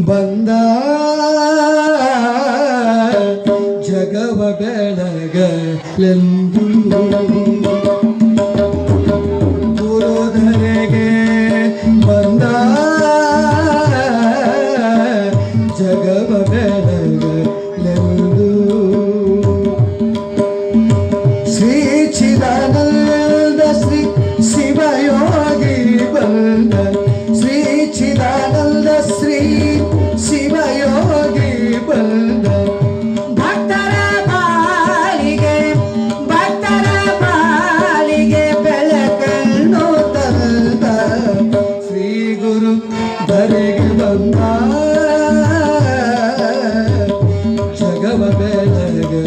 ಬಂದ ಜಗವ ಬೆಳಗಲೆಂದು. ಜಗವ ಬೆಳಗಲೆಂದು